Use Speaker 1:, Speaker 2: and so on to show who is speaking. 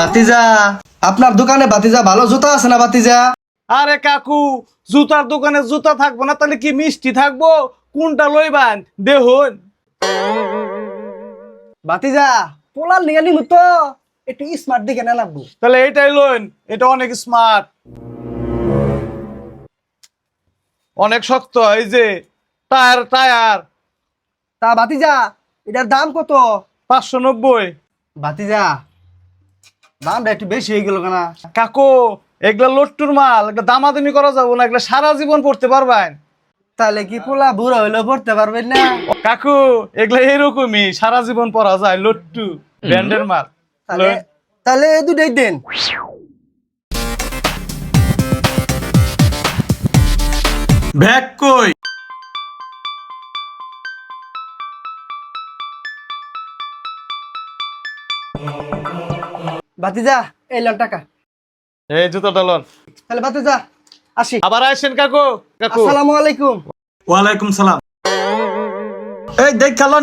Speaker 1: বাতিজা, আপনার দোকানে বাতিজা ভালো জুতা আছে না বাতিজা?
Speaker 2: আরে কাকু, জুতার দোকানে জুতা থাকব না, তাহলে কি মিষ্টি থাকব? কোনটা লইবান? দেখুন।
Speaker 1: বাতিজা পোলার নিয়ে নিমু তো। একটু স্মার্ট দিকে না লাগবো।
Speaker 2: তাহলে এটাই লইন, এটা অনেক স্মার্ট অনেক শক্ত, এই যে টায়ার টায়ার।
Speaker 1: তা বাতিজা, এটার দাম কত?
Speaker 2: পাঁচশো নব্বই।
Speaker 1: বাতিজা দামটা একটু বেশি হয়ে গেল কেনা।
Speaker 2: কাকু এগুলা লট্টুর মাল এগুলা দামাদামি করা যাব না এগুলা সারা জীবন পড়তে পারবেন।
Speaker 1: তাহলে কি পোলা বুড়ো হইলে পড়তে পারবেন না?
Speaker 2: কাকু এগুলা এরকমই সারা জীবন পরা যায় লট্টু ব্র্যান্ডের মাল।
Speaker 1: তাহলে তাহলে এই দুটাই দেন।
Speaker 2: ব্যাগ কই?
Speaker 1: বাতিজা এই লন টাকা।
Speaker 2: এই জুতোটা লন।
Speaker 1: তাহলে বাতিজা আসি।
Speaker 2: আবার আসেন কাকু। কাকু।
Speaker 1: আসসালামু আলাইকুম।
Speaker 2: ওয়ালাইকুম সালাম। এই দেখ লন